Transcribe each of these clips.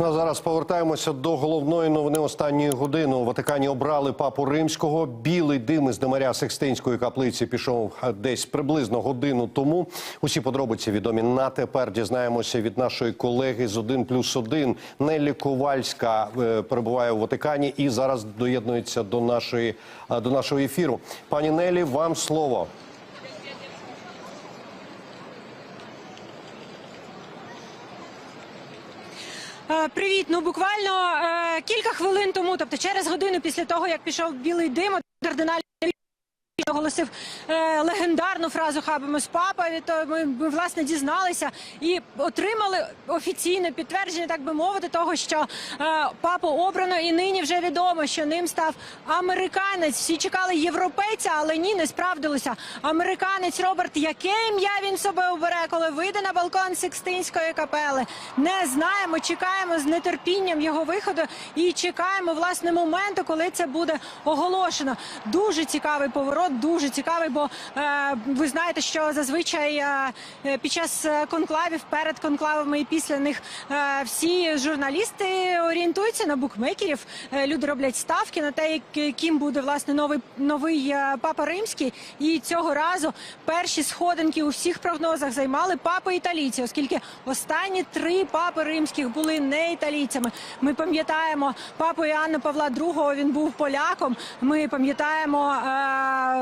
Ну, а зараз повертаємося до головної новини останньої години. У Ватикані обрали папу римського. Білий дим із демаря Секстинської каплиці пішов десь приблизно годину тому. Усі подробиці відомі на тепер. Дізнаємося від нашої колеги з 1 плюс 1. Нелі Ковальська е, перебуває у Ватикані і зараз доєднується до нашої е, до нашого ефіру. Пані Нелі, вам слово. Привіт. Ну буквально е, кілька хвилин тому, тобто через годину після того, як пішов білий дим, кардинальний оголосив е, легендарну фразу «Хабимось папа». Від того ми, ми власне дізналися і отримали офіційне підтвердження, так би мовити, того, що е, папу обрано, і нині вже відомо, що ним став американець. Всі чекали європейця, але ні, не справдилося. Американець Роберт, яке ім'я він собі обере, коли вийде на балкон Секстинської капели? Не знаємо. Чекаємо з нетерпінням його виходу і чекаємо власне моменту, коли це буде оголошено. Дуже цікавий поворот, дуже цікавий, бо е, ви знаєте, що зазвичай е, е, під час конклавів, перед конклавами і після них всі журналісти орієнтуються на букмекерів. Люди роблять ставки на те, ким буде власне новий новий папа римський. І цього разу перші сходинки у всіх прогнозах займали папи італійці, оскільки останні три папи римських були не італійцями. Ми пам'ятаємо папу Іоанна Павла II, Він був поляком. Ми пам'ятаємо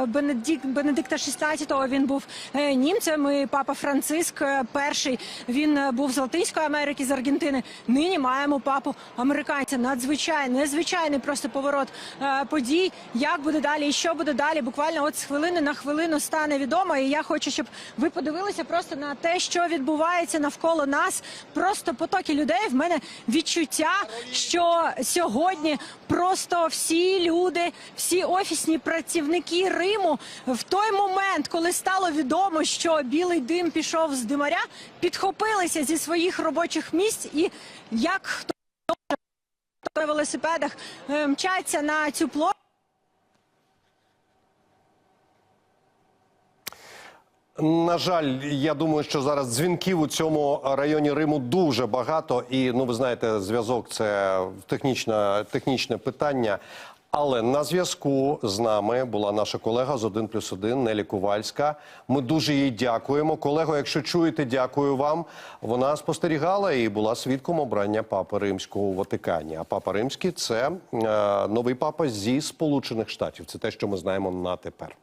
е, Бенедикта XVI, Він був е, німцем. І папа Франциск е, перший. Він е, був з Латинської Америки, з Аргентини. Нині маємо папу американця. Надзвичайний, незвичайний просто поворот подій. Як буде далі і що буде далі? Буквально от з хвилини на хвилину стане відомо. І я хочу, щоб ви подивилися просто на те, що відбувається навколо нас. Просто потоки людей. В мене відчуття, що сьогодні просто всі люди, всі офісні працівники Риму в той момент, коли стало відомо, що білий дим пішов з димаря, підхопилися зі своїх робочих місць і як хто на велосипедах е, мчаться на цю площу. На жаль, я думаю, що зараз дзвінків у цьому районі Риму дуже багато, і ну ви знаєте, зв'язок це технічне, технічне питання. Але на зв'язку з нами була наша колега з 1 плюс 1 Нелі Ковальська. Ми дуже їй дякуємо. Колего, якщо чуєте, дякую вам. Вона спостерігала і була свідком обрання папи римського у Ватикані. А папа римський це е, новий папа зі Сполучених Штатів. Це те, що ми знаємо на тепер.